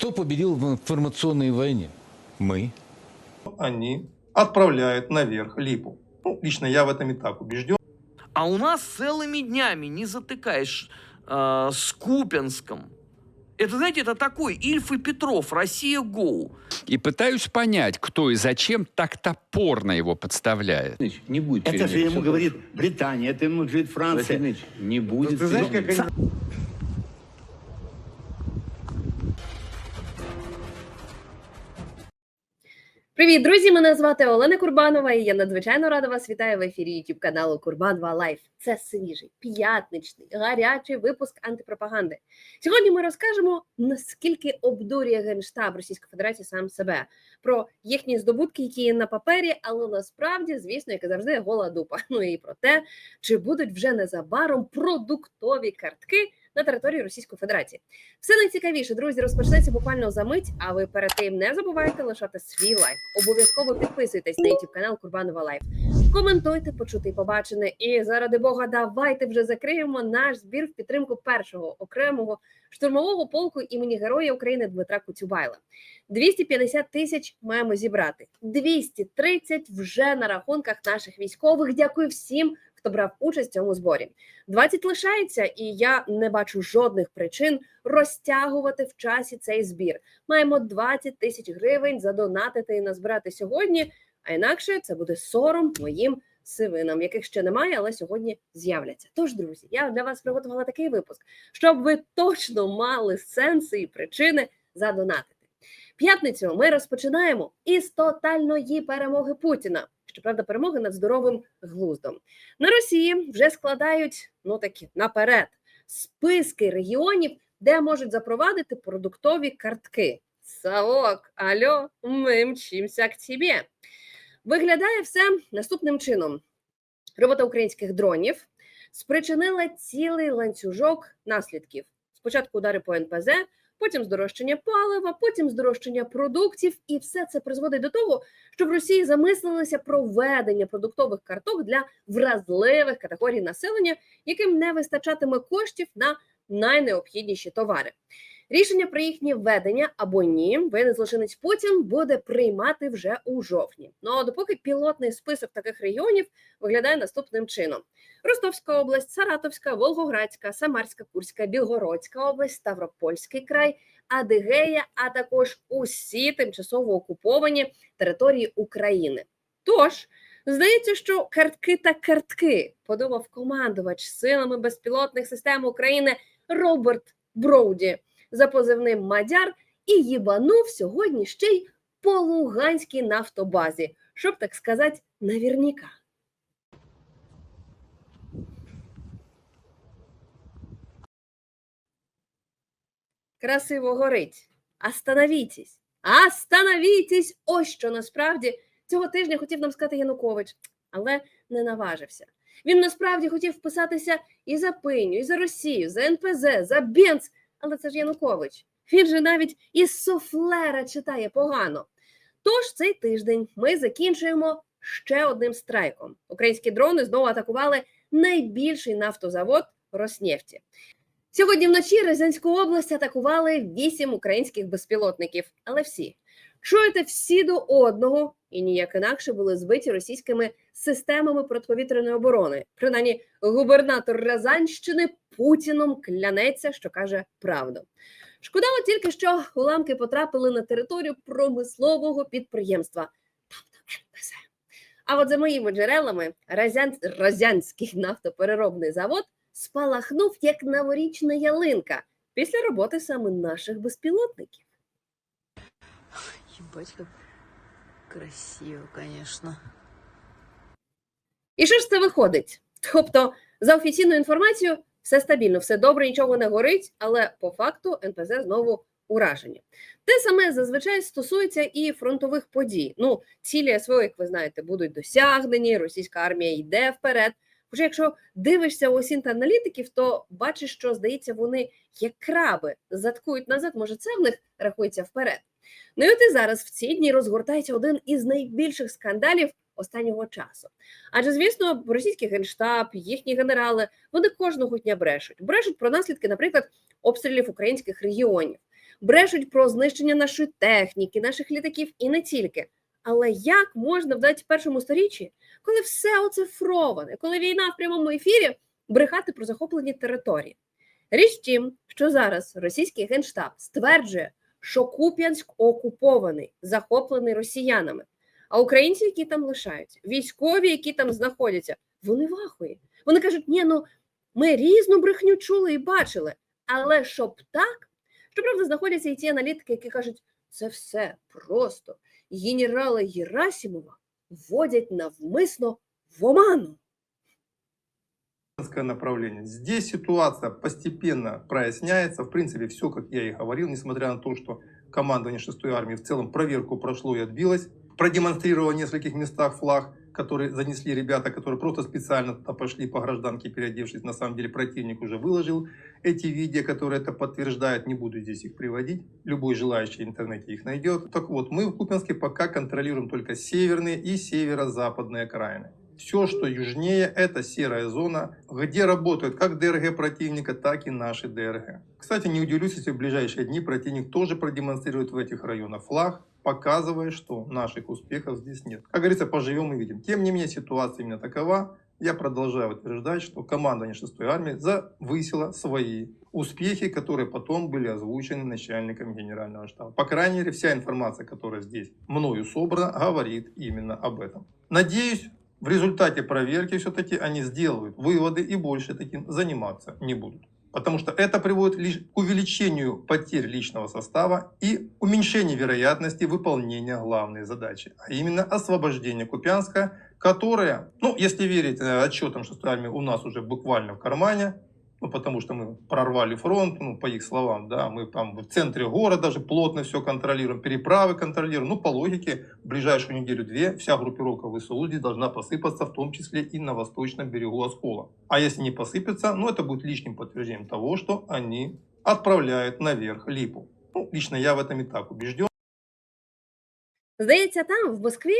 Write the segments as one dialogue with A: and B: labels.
A: Кто победил в информационной войне? Мы.
B: они отправляют наверх липу. Ну, лично я в этом и так убежден.
C: А у нас целыми днями не затыкаешь э, с Купенском. Это, знаете, это такой Ильф и Петров, Россия Гоу.
D: И пытаюсь понять, кто и зачем так топорно его подставляет.
E: Не будет
F: Это же ему говорит. Британия, это ему говорит
E: Василий
F: Франция.
E: Ильич, не будет
F: Ты знаешь, как они...
G: Привіт, друзі! Мене звати Олена Курбанова, і я надзвичайно рада вас вітаю в ефірі YouTube каналу Курбанова Лайф. Це свіжий, п'ятничний, гарячий випуск антипропаганди. Сьогодні ми розкажемо, наскільки обдурює Генштаб Російської Федерації сам себе про їхні здобутки, які є на папері, але насправді, звісно, як і завжди, гола дупа. Ну і про те, чи будуть вже незабаром продуктові картки на території Російської Федерації. Все найцікавіше, друзі, розпочнеться буквально за мить. А ви перед тим не забувайте лишати свій лайк. Обов'язково підписуйтесь на YouTube канал Курбанова Лайф. Коментуйте, почути побачене. І заради Бога, давайте вже закриємо наш збір в підтримку першого окремого штурмового полку імені Героя України Дмитра Куцюбайла. 250 тисяч маємо зібрати. 230 вже на рахунках наших військових. Дякую всім, хто брав участь в цьому зборі. 20 лишається, і я не бачу жодних причин розтягувати в часі цей збір. Маємо 20 тисяч гривень задонатити і назбирати сьогодні. А інакше це буде сором моїм сивинам, яких ще немає, але сьогодні з'являться. Тож, друзі, я для вас приготувала такий випуск, щоб ви точно мали сенси і причини задонатити. П'ятницю ми розпочинаємо із тотальної перемоги Путіна. Щоправда, перемоги над здоровим глуздом. На Росії вже складають ну такі наперед списки регіонів, де можуть запровадити продуктові картки. Савок, алло, ми мчимося к тебе. Виглядає все наступним чином: робота українських дронів спричинила цілий ланцюжок наслідків. Спочатку удари по НПЗ, потім здорожчання палива, потім здорожчання продуктів, і все це призводить до того, що в Росії замислилися про введення продуктових карток для вразливих категорій населення, яким не вистачатиме коштів на найнеобхідніші товари. Рішення про їхнє введення або ні, воєнний злочинець Путін буде приймати вже у жовтні. Ну а допоки пілотний список таких регіонів виглядає наступним чином: Ростовська область, Саратовська, Волгоградська, Самарська, Курська, Білгородська область, Ставропольський край, Адигея, а також усі тимчасово окуповані території України. Тож здається, що картки та картки подумав командувач силами безпілотних систем України Роберт Броуді за позивним Мадяр і їбанув сьогодні ще й по Луганській нафтобазі, щоб так сказати, навірніка. Красиво горить. Остановітесь! Остановітесь! Ось що насправді цього тижня хотів нам сказати Янукович, але не наважився. Він насправді хотів вписатися і за Пиню, і за Росію, за НПЗ, за Бенц, але це ж Янукович. Він же навіть із софлера читає погано. Тож цей тиждень ми закінчуємо ще одним страйком. Українські дрони знову атакували найбільший нафтозавод Роснефті. Сьогодні вночі Рязанську область атакували вісім українських безпілотників, але всі чуєте всі до одного і ніяк інакше були збиті російськими системами протиповітряної оборони. Принаймні, губернатор Рязанщини Путіном клянеться, що каже правду. Шкода тільки, що уламки потрапили на територію промислового підприємства. НПЗ. А от за моїми джерелами Розян... Розянський нафтопереробний завод спалахнув як новорічна ялинка після роботи саме наших безпілотників.
H: Ебать, как красиво, конечно.
G: І що ж це виходить? Тобто, за офіційною інформацією, все стабільно, все добре, нічого не горить, але по факту НПЗ знову ураження. Те саме зазвичай стосується і фронтових подій. Ну, цілі СВО, як ви знаєте, будуть досягнені, російська армія йде вперед. Хоча, якщо дивишся та аналітиків, то бачиш, що здається, вони як краби заткують назад, може, це в них рахується вперед. Ну і от і зараз в ці дні розгортається один із найбільших скандалів останнього часу. Адже, звісно, російський генштаб, їхні генерали, вони кожного дня брешуть. Брешуть про наслідки, наприклад, обстрілів українських регіонів. брешуть про знищення нашої техніки, наших літаків і не тільки. Але як можна в 21 сторіччі, коли все оцифроване, коли війна в прямому ефірі, брехати про захоплені території? Річ тім, що зараз російський генштаб стверджує, що Куп'янськ окупований, захоплений росіянами. А українці, які там лишаються, військові, які там знаходяться, вони в ахуї. Вони кажуть: ні, ну ми різну брехню чули і бачили, але щоб так, щоправда, знаходяться і ті аналітики, які кажуть, це все просто генерала Герасимова вводять навмисно в оману.
B: Направление. Здесь ситуация постепенно проясняется. В принципе, все, как я и говорил, несмотря на то, что командование 6-й армии в целом проверку прошло и отбилось. Продемонстрировало в нескольких местах флаг, который занесли ребята, которые просто специально туда пошли по гражданке, переодевшись. На самом деле противник уже выложил эти видео, которые это подтверждают. Не буду здесь их приводить. Любой желающий в интернете их найдет. Так вот, мы в Купинске пока контролируем только северные и северо-западные окраины. Все, что южнее, это серая зона, где работают как ДРГ противника, так и наши ДРГ. Кстати, не удивлюсь, если в ближайшие дни противник тоже продемонстрирует в этих районах флаг, показывая, что наших успехов здесь нет. Как говорится, поживем и видим. Тем не менее, ситуация именно такова. Я продолжаю утверждать, что командование 6-й армии завысило свои успехи, которые потом были озвучены начальником генерального штаба. По крайней мере, вся информация, которая здесь мною собрана, говорит именно об этом. Надеюсь, в результате проверки все-таки они сделают выводы и больше таким заниматься не будут. Потому что это приводит лишь к увеличению потерь личного состава и уменьшению вероятности выполнения главной задачи, а именно освобождение Купянска, которое, ну, если верить э, отчетам 6 армии, у нас уже буквально в кармане, ну, потому что мы прорвали фронт, ну, по их словам, да, мы там в центре города даже плотно все контролируем, переправы контролируем. Ну, по логике, в ближайшую неделю-две вся группировка ВСУ здесь должна посыпаться, в том числе и на восточном берегу Оскола. А если не посыпется, ну, это будет лишним подтверждением того, что они отправляют наверх Липу. Ну, лично я в этом и так убежден.
G: Здається, там, в Москві,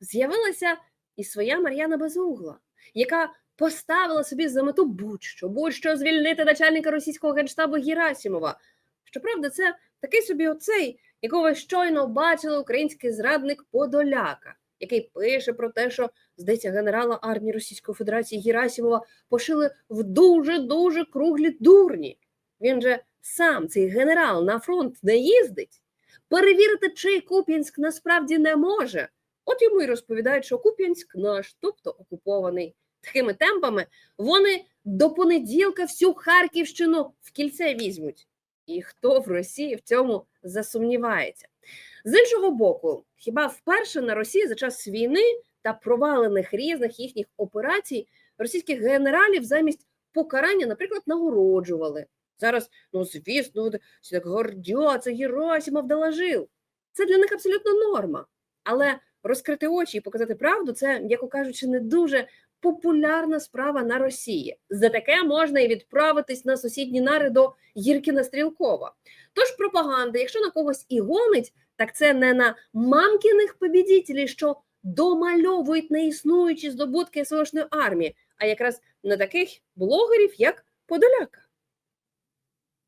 G: з'явилася і своя Мар'яна Безугла, яка поставила собі за мету будь-що, будь-що звільнити начальника російського генштабу Герасимова. Щоправда, це такий собі оцей, якого щойно бачили український зрадник Подоляка, який пише про те, що, здається, генерала армії Російської Федерації Герасимова пошили в дуже-дуже круглі дурні. Він же сам, цей генерал, на фронт не їздить. Перевірити, чий Куп'янськ насправді не може. От йому й розповідають, що Куп'янськ наш, тобто окупований. Такими темпами вони до понеділка всю Харківщину в кільце візьмуть. І хто в Росії в цьому засумнівається? З іншого боку, хіба вперше на Росії за час війни та провалених різних їхніх операцій російських генералів замість покарання, наприклад, нагороджували. Зараз, ну звісно, всі так гордяться, Герасимов доложив. Це для них абсолютно норма. Але розкрити очі і показати правду це, м'яко кажучи, не дуже популярна справа на Росії. За таке можна і відправитись на сусідні нари до Гіркіна Стрілкова. Тож пропаганда, якщо на когось і гонить, так це не на мамкіних побідітелів, що домальовують неіснуючі здобутки СОшної армії, а якраз на таких блогерів, як Подоляка.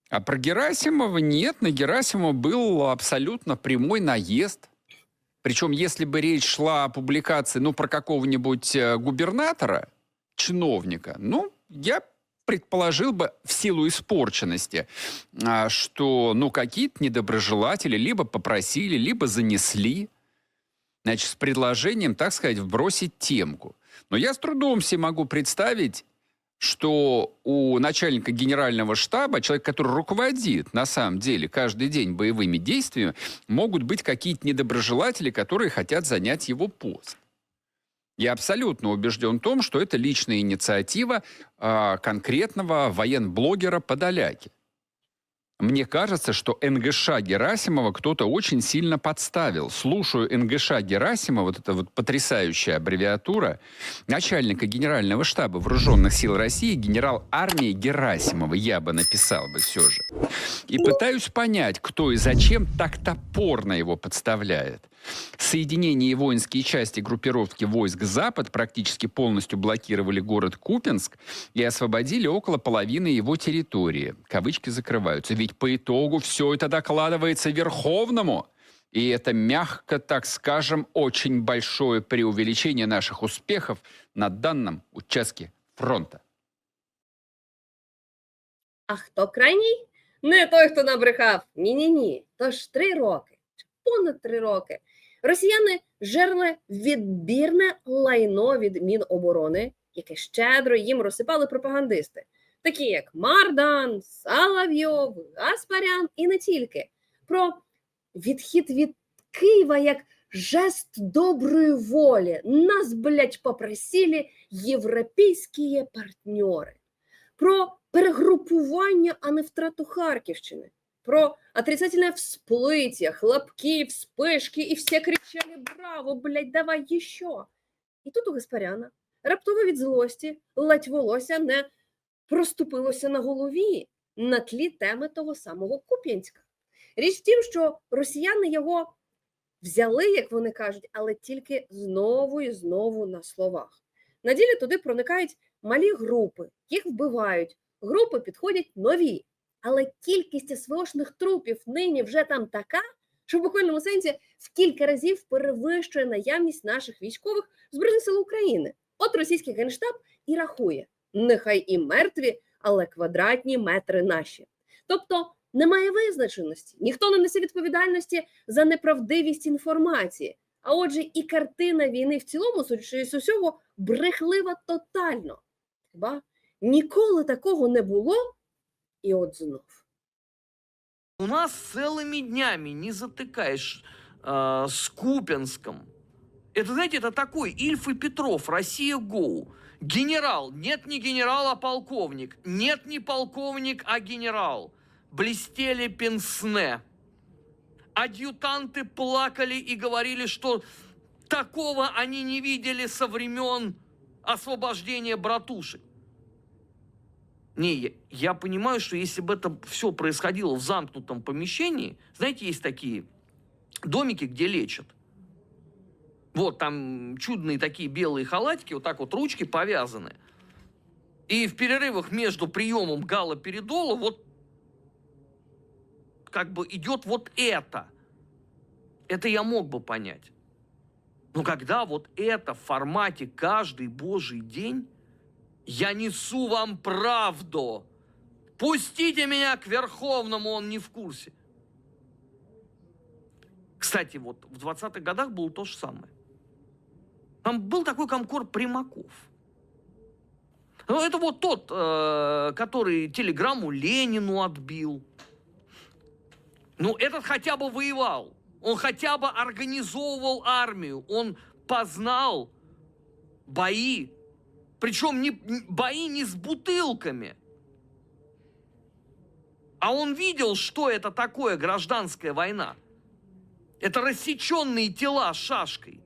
D: А про Герасимова нет. На Герасимова был абсолютно прямой наезд. Причем, если бы речь шла о публикации, ну, про какого-нибудь э, губернатора, чиновника, ну, я предположил бы в силу испорченности, а, что, ну, какие-то недоброжелатели либо попросили, либо занесли, значит, с предложением, так сказать, вбросить темку. Но я с трудом себе могу представить, что у начальника генерального штаба, человек, который руководит на самом деле каждый день боевыми действиями, могут быть какие-то недоброжелатели, которые хотят занять его пост. Я абсолютно убежден в том, что это личная инициатива а, конкретного военблогера Подоляки. Мне кажется, что НГШ Герасимова кто-то очень сильно подставил. Слушаю НГШ Герасимова, вот эта вот потрясающая аббревиатура, начальника Генерального штаба Вооруженных сил России, генерал армии Герасимова, я бы написал бы все же. И пытаюсь понять, кто и зачем так топорно его подставляет. Соединения и воинские части группировки войск «Запад» практически полностью блокировали город Купинск и освободили около половины его территории. Кавычки закрываются. Ведь по итогу все это докладывается Верховному. И это, мягко так скажем, очень большое преувеличение наших успехов на данном участке фронта.
G: А хто крайній? Не той, хто набрехав. Ні-ні-ні. Тож три роки, чи понад три роки, Росіяни жерли відбірне лайно від Міноборони, яке щедро їм розсипали пропагандисти, такі як Мардан, Салавйов, Гаспарян і не тільки. Про відхід від Києва як жест доброї волі. Нас, блядь, попросили європейські партнери. Про перегрупування, а не втрату Харківщини. Про отрицательное всплытие, хлопки, вспышки, і всі кричали «Браво, блядь, давай еще!» І тут у Гаспаряна раптово від злості ледь волосся не проступилося на голові на тлі теми того самого Куп'янська. Річ в тім, що росіяни його взяли, як вони кажуть, але тільки знову і знову на словах. На ділі туди проникають малі групи, їх вбивають, групи підходять нові. Але кількість СВОшних трупів нині вже там така, що в буквальному сенсі в кілька разів перевищує наявність наших військових Збройних сил України. От російський генштаб і рахує: нехай і мертві, але квадратні метри наші. Тобто немає визначеності, ніхто не несе відповідальності за неправдивість інформації. А отже, і картина війни в цілому, з усього, брехлива тотально. Хіба ніколи такого не було? І от знов.
C: У нас целыми днями не затыкаешь э, с Купенском. Это, знаете, это такой Ильф и Петров, Россия Гоу. Генерал. Нет, не генерал, а полковник. Нет, не полковник, а генерал. Блестели пенсне. Адъютанты плакали и говорили, что такого они не видели со времен освобождения братушек. Не, я, понимаю, что если бы это все происходило в замкнутом помещении, знаете, есть такие домики, где лечат. Вот там чудные такие белые халатики, вот так вот ручки повязаны. И в перерывах между приемом галоперидола вот как бы идет вот это. Это я мог бы понять. Но когда вот это в формате каждый божий день, я несу вам правду. Пустите меня к Верховному, он не в курсе. Кстати, вот в 20-х годах было то же самое. Там был такой комкор Примаков. Ну, это вот тот, э, который телеграмму Ленину отбил. Ну, этот хотя бы воевал. Он хотя бы организовывал армию. Он познал бои причем не, бои не с бутылками. А он видел, что это такое гражданская война. Это рассеченные тела шашкой.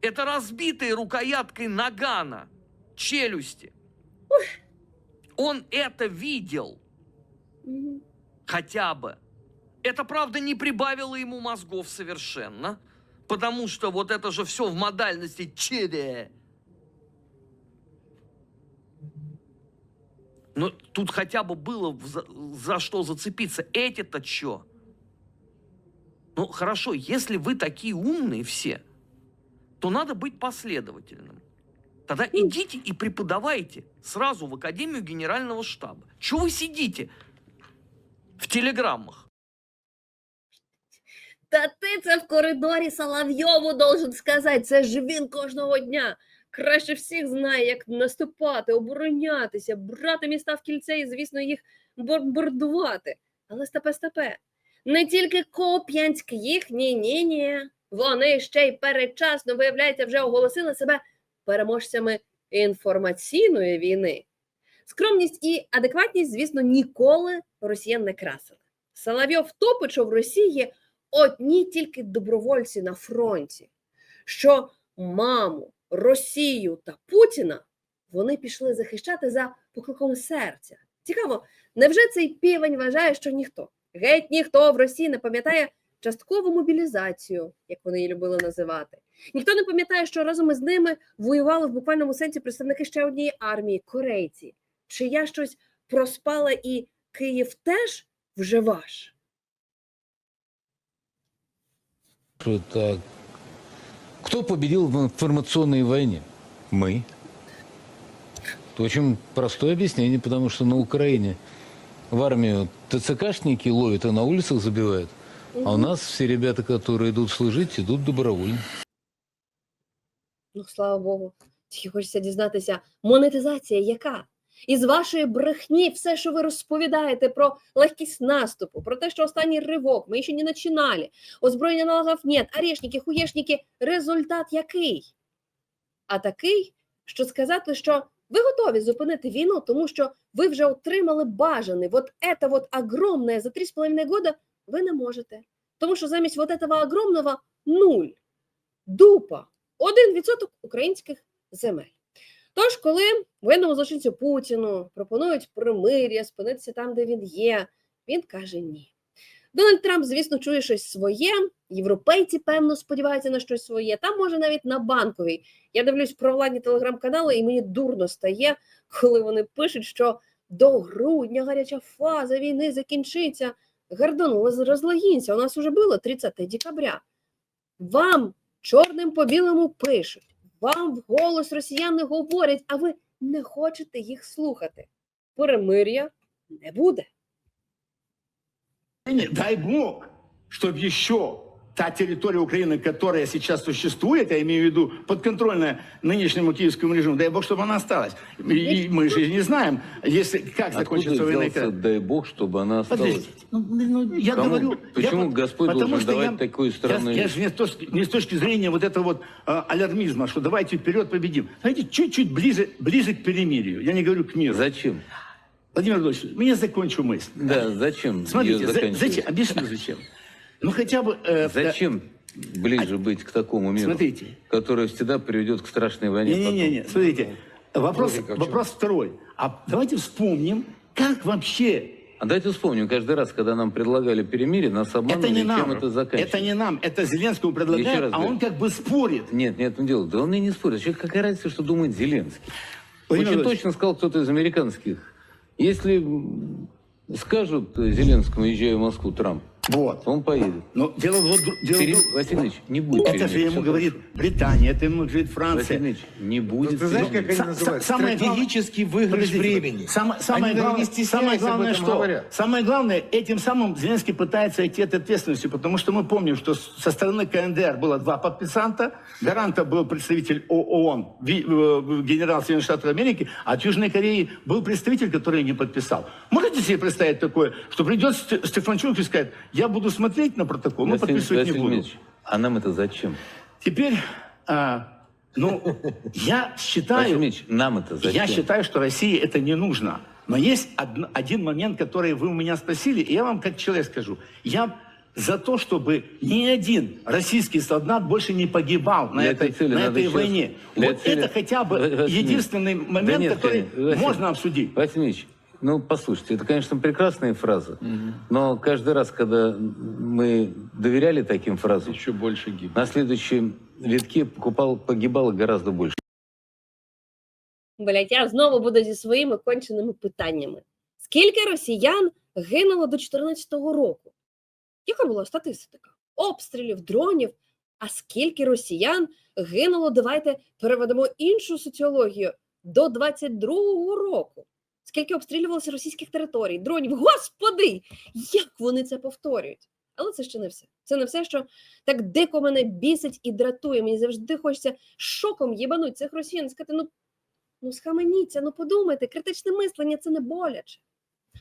C: Это разбитые рукояткой нагана, челюсти. Он это видел хотя бы. Это, правда, не прибавило ему мозгов совершенно, потому что вот это же все в модальности «че Но тут хотя бы было за, за что зацепиться. Эти-то что? Ну, хорошо, если вы такие умные все, то надо быть последовательным. Тогда идите и преподавайте сразу в Академию Генерального штаба. Чего вы сидите в телеграммах?
G: Та ти це в коридорі Соловйову должен сказати. Це ж він кожного дня. Краще всіх знає, як наступати, оборонятися, брати міста в кільце і, звісно, їх бомбардувати. Але степе, степе. Не тільки Коп'янськ їх, ні, ні, ні. Вони ще й передчасно, виявляється, вже оголосили себе переможцями інформаційної війни. Скромність і адекватність, звісно, ніколи росіян не красили. Соловйов топить, що в Росії одні тільки добровольці на фронті, що маму, Росію та Путіна вони пішли захищати за покликом серця. Цікаво, невже цей півень вважає, що ніхто, геть ніхто в Росії не пам'ятає часткову мобілізацію, як вони її любили називати. Ніхто не пам'ятає, що разом із ними воювали в буквальному сенсі представники ще однієї армії корейці. Чи я щось проспала і Київ теж вже ваш?
A: Так? Кто победил в информационной войне? Мы. Это очень простое объяснение, потому что на Украине в армию ТЦКшники ловят и на улицах забивают. А у нас все ребята, которые идут служить, идут добровольно.
G: Ну, слава Богу. Тільки хочеться дізнатися, монетизація яка? Із вашої брехні все, що ви розповідаєте про легкість наступу, про те, що останній ривок, ми ще не починали, озброєння налогів нет, орешники, хуєшники, результат який? А такий, що сказати, що ви готові зупинити війну, тому що ви вже отримали бажаний, вот это вот огромное за 3,5 года ви не можете. Тому що замість вот этого огромного нуль, дупа, 1% українських земель. Тож, коли воєнному злочинцю Путіну пропонують примир'я, спинитися там, де він є, він каже ні. Дональд Трамп, звісно, чує щось своє. Європейці, певно, сподіваються на щось своє. Там, може, навіть на банковій. Я дивлюсь провладні телеграм-канали, і мені дурно стає, коли вони пишуть, що до грудня гаряча фаза війни закінчиться. Гордон, розлогінься, у нас уже було 30 декабря. Вам чорним по білому пишуть, вам вголос росіяни говорять, а ви не хочете їх слухати. Перемир'я не буде.
E: Дай Бог, щоб еще та территория Украины, которая сейчас существует, я имею в виду подконтрольная нынешнему киевскому режиму, дай Бог, чтобы она осталась. И мы же не знаем, если, как закончится
A: Откуда
E: война. и
A: взялся, дай бог, чтобы она осталась?
E: Подождите, ну, ну, я
A: Кому?
E: говорю...
A: Почему
E: я
A: Господь
E: потому
A: должен
E: что
A: давать
E: я,
A: такую
E: я-
A: странную
E: Я,
A: вещь?
E: же не, с точки, не с точки зрения вот этого вот а, алярмизма, что давайте вперед победим. Знаете, чуть-чуть ближе, ближе к перемирию. Я не говорю к миру.
A: Зачем?
E: Владимир Владимирович, меня закончу мысль.
A: Да, зачем?
E: Смотрите, за- зачем? Объясню зачем. Ну хотя бы... э,
A: Зачем ближе быть к такому миру,
E: Смотрите.
A: который всегда приведет к страшной войне?
E: Не-не-не, смотрите. Вопрос,
D: Логика в чём?
E: вопрос второй. А давайте вспомним, как вообще...
A: А давайте вспомним, каждый раз, когда нам предлагали перемирие, нас обманывали,
E: Это не
A: чем
E: нам.
A: это заканчивается.
E: Это не нам. Это Зеленскому предлагают,
A: раз
E: а
A: говорю.
E: он как бы спорит.
A: Нет, нет, не дело. Да он и не спорит. Человек, какая разница, что думает Зеленский?
E: Владимир
A: Очень
E: Владимирович.
A: точно сказал кто-то из американских. Если скажут Зеленскому, езжай в Москву, Трамп,
E: Вот.
A: он поедет.
E: Но дело вот... дело
A: Пере-
E: друг-
A: Васильевич, не будет
E: Это же ему говорит
A: хорошо.
E: Британия, это ему говорит Франция.
A: Васильевич, не будет
F: Ты знаешь, как они
E: Са-
F: называют?
E: главное-
F: Стратегический выигрыш
E: Подождите,
F: времени.
E: Самое, самое,
F: стесняясь
E: самое главное, что?
F: говорят.
E: Самое главное, этим самым Зеленский пытается идти от ответственности, потому что мы помним, что с- со стороны КНДР было два подписанта, гаранта был представитель ООН, э, генерал Соединенных Штатов Америки, а от Южной Кореи был представитель, который не подписал. Можете себе представить такое, что придет Сте- Стефанчук и скажет, я буду смотреть на протокол, но подписывать не буду.
A: А нам это зачем?
E: Теперь, а, ну, я считаю...
A: Ильич, нам это зачем?
E: Я считаю, что России это не нужно. Но есть одн- один момент, который вы у меня спросили, и я вам как человек скажу. Я за то, чтобы ни один российский солдат больше не погибал на
A: Для
E: этой,
A: этой цели
E: на этой войне.
A: для
E: вот
A: цели-
E: это хотя бы
A: Ва- Василий,
E: единственный
A: да
E: момент,
A: нет,
E: который
A: Василий,
E: можно обсудить.
A: Василий Ильич, ну, послушайте, это, конечно, прекрасная фраза, но каждый раз, когда мы доверяли таким фразам,
D: Еще больше гибнет.
A: на следующем витке покупал, погибало гораздо больше.
G: Блять, я знову буду зі своїми конченими питаннями. Скільки росіян гинуло до 2014 року? Яка була статистика? Обстрілів, дронів. А скільки росіян гинуло, давайте переведемо іншу соціологію до 22-го року. Скільки обстрілювалося російських територій, дронів? Господи! Як вони це повторюють? Але це ще не все. Це не все, що так дико мене бісить і дратує. Мені завжди хочеться шоком їбануть цих росіян сказати, ну Ну, схаменіться, ну подумайте, критичне мислення це не боляче.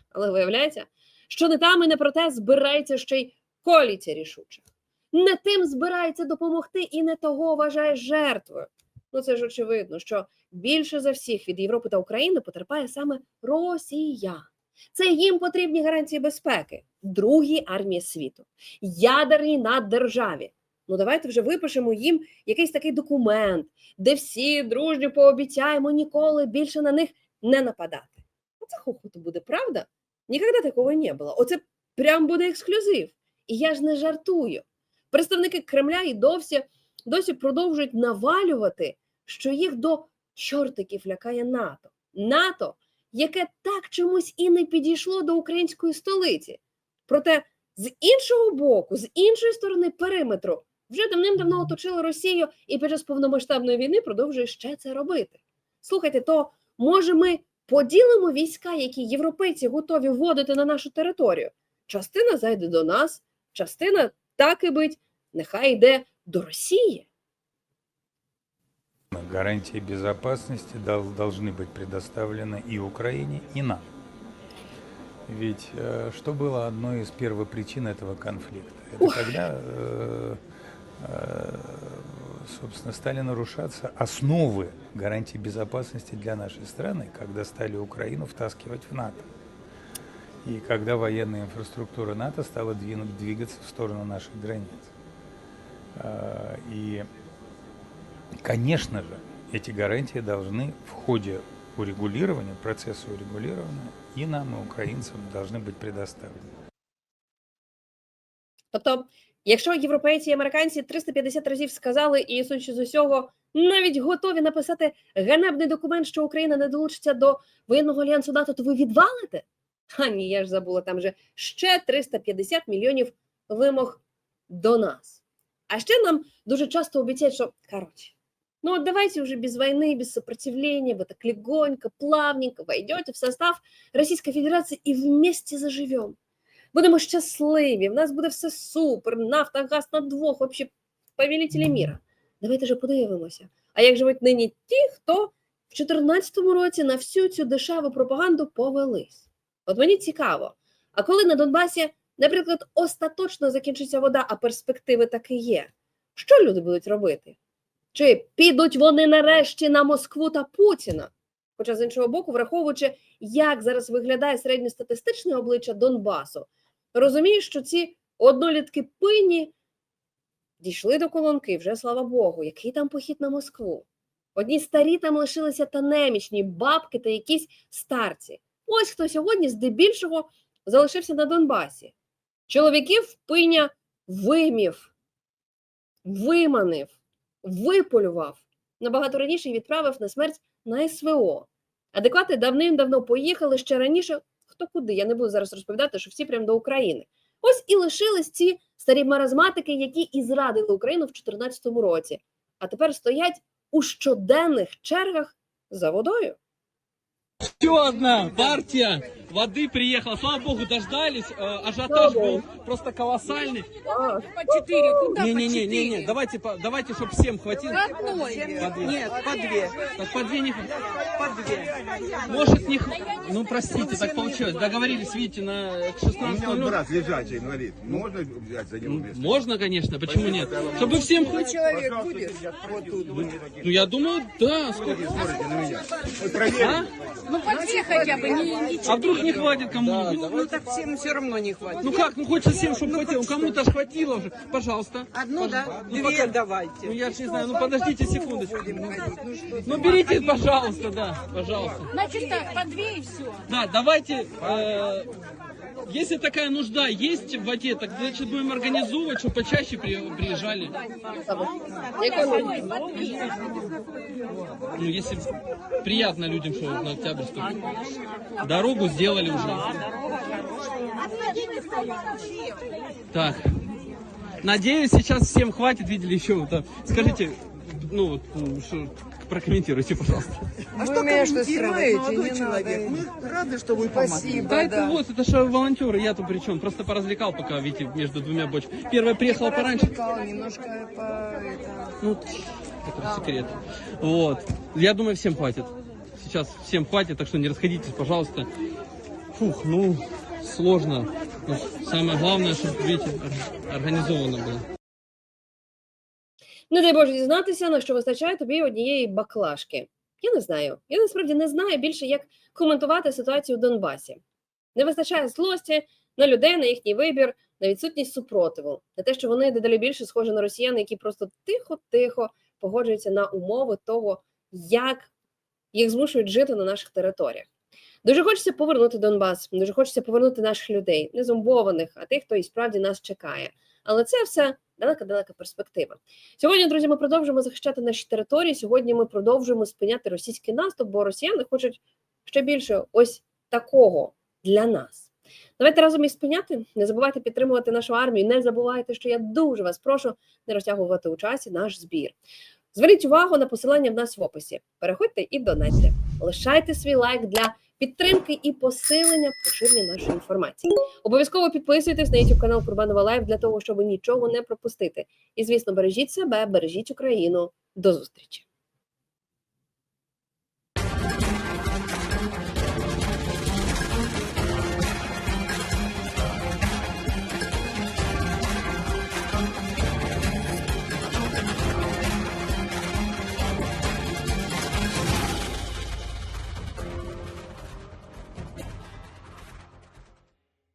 G: Але виявляється, що не там і не про те збирається ще й коаліція рішуча. Не тим збирається допомогти і не того вважає жертвою. Ну це ж очевидно, що більше за всіх від Європи та України потерпає саме Росія. Це їм потрібні гарантії безпеки, другій армії світу, ядерній наддержаві. Ну давайте вже випишемо їм якийсь такий документ, де всі дружньо пообіцяємо ніколи більше на них не нападати. Оце хохоту буде, правда? Ніколи такого не було. Оце прям буде ексклюзив. І я ж не жартую. Представники Кремля і досі, досі продовжують навалювати, що їх до чортиків лякає НАТО. НАТО, яке так чомусь і не підійшло до української столиці. Проте з іншого боку, з іншої сторони периметру, вже давним-давно оточили Росію і під час повномасштабної війни продовжує ще це робити. Слухайте, то може ми поділимо війська, які європейці готові вводити на нашу територію? Частина зайде до нас, частина так і бить, нехай йде до Росії.
F: Гарантии безопасности дол- должны быть предоставлены и Украине, и нам. Ведь э, что было одной из первопричин этого конфликта? Это
G: Ух.
F: когда, э, э, собственно, стали нарушаться основы гарантий безопасности для нашей страны, когда стали Украину втаскивать в НАТО. И когда военная инфраструктура НАТО стала двигаться в сторону наших границ. И Конечно же, эти гарантии должны в ходе урегулирования, процесса урегулирования и нам, и украинцам должны быть предоставлены.
G: Тобто, якщо європейці і американці 350 разів сказали і судячи з усього, навіть готові написати ганебний документ, що Україна не долучиться до воєнного альянсу НАТО, то ви відвалите? А ні, я ж забула, там же ще 350 мільйонів вимог до нас. А ще нам дуже часто обіцяють, що короче, ну от давайте уже без войны, без сопротивления, вы так легонько, плавненько войдете в состав Российской Федерации и вместе заживем. Будемо щасливі, в нас буде все супер, нафта, газ на двох, вообще повелителі міра. Давайте же подивимося. А як живуть нині ті, хто в 2014 році на всю цю дешеву пропаганду повелись? От мені цікаво, а коли на Донбасі, наприклад, остаточно закінчиться вода, а перспективи таки є, що люди будуть робити? Чи підуть вони нарешті на Москву та Путіна? Хоча з іншого боку, враховуючи, як зараз виглядає середньостатистичне обличчя Донбасу, розумію, що ці однолітки пині дійшли до колонки, вже слава Богу, який там похід на Москву. Одні старі там лишилися та немічні, бабки та якісь старці. Ось хто сьогодні здебільшого залишився на Донбасі. Чоловіків пиня вимів, виманив, виполював, набагато раніше й відправив на смерть на СВО. Адеквати давним-давно поїхали ще раніше, хто куди. Я не буду зараз розповідати, що всі прямо до України. Ось і лишились ці старі маразматики, які і зрадили Україну в 2014 році, а тепер стоять у щоденних чергах за водою.
I: Еще одна партия воды приехала. Слава богу, дождались. Э, Ажиотаж был просто колоссальный.
J: По четыре. Куда
I: Не, не, не, не, не. Давайте, по- давайте, чтобы всем хватило.
J: Одной.
I: По две.
J: Нет, по две.
I: Так по две не хватит.
J: По две.
I: Может не хватит. Ну простите, так получилось. Договорились, видите, на к
K: У меня
I: 16
K: брат лежачий инвалид. Можно взять за него место?
I: Можно, конечно, почему нет? Чтобы всем хватило.
J: человек будет.
I: Ну я думаю, да. Сколько?
K: Смотрите на меня.
I: А?
J: Ну, по две хотя бы, не
I: А вдруг не хватит кому-нибудь?
J: Ну, так всем все равно не хватит.
I: Ну как, ну хочется всем, чтобы хватило. Кому-то ж хватило уже. Пожалуйста.
J: Одну, да?
I: Ну,
J: Две
I: пока-
J: давайте.
I: Ну я же не знаю, ну подождите секундочку.
J: Ну, что
I: Ну берите, пожалуйста, да, пожалуйста.
J: Значит так, по две и все.
I: Да, давайте, э, если такая нужда есть в воде, так значит будем организовывать, чтобы почаще при- приезжали. Ну, если приятно людям, что на Октябрьскую. Дорогу сделали уже. Так. Надеюсь, сейчас всем хватит, видели еще вот. Скажите, ну, вот, ну, что, прокомментируйте, пожалуйста.
J: А что строите? Не человек. Мы рады, что вы Спасибо,
I: Да, это вот, это же волонтеры, я тут при чем? Просто поразвлекал пока, видите, между двумя бочками. Первая приехала пораньше.
J: Немножко по... Это...
I: Ну, это секрет. Вот. Я думаю, всем хватит. Сейчас всем хватит, так что не расходитесь, пожалуйста. Фух, ну, сложно. Ну, самое главное, чтобы, видите, ор- организовано было.
G: Не дай Боже дізнатися, на що вистачає тобі однієї баклажки. Я не знаю. Я насправді не знаю більше, як коментувати ситуацію в Донбасі. Не вистачає злості на людей, на їхній вибір, на відсутність супротиву, на те, що вони дедалі більше схожі на росіян, які просто тихо-тихо погоджуються на умови того, як їх змушують жити на наших територіях. Дуже хочеться повернути Донбас, дуже хочеться повернути наших людей, не зомбованих, а тих, хто і справді нас чекає. Але це все далека-далека перспектива. Сьогодні, друзі, ми продовжуємо захищати наші території. Сьогодні ми продовжуємо спиняти російський наступ, бо росіяни хочуть ще більше ось такого для нас. Давайте разом їх спиняти. Не забувайте підтримувати нашу армію. Не забувайте, що я дуже вас прошу не розтягувати у часі наш збір. Зверніть увагу на посилання в нас в описі. Переходьте і донатьте. Лишайте свій лайк для підтримки і посилення поширення нашої інформації. Обов'язково підписуйтесь на YouTube канал Курбанова Лайв для того, щоб нічого не пропустити. І звісно, бережіть себе, бережіть Україну. До зустрічі!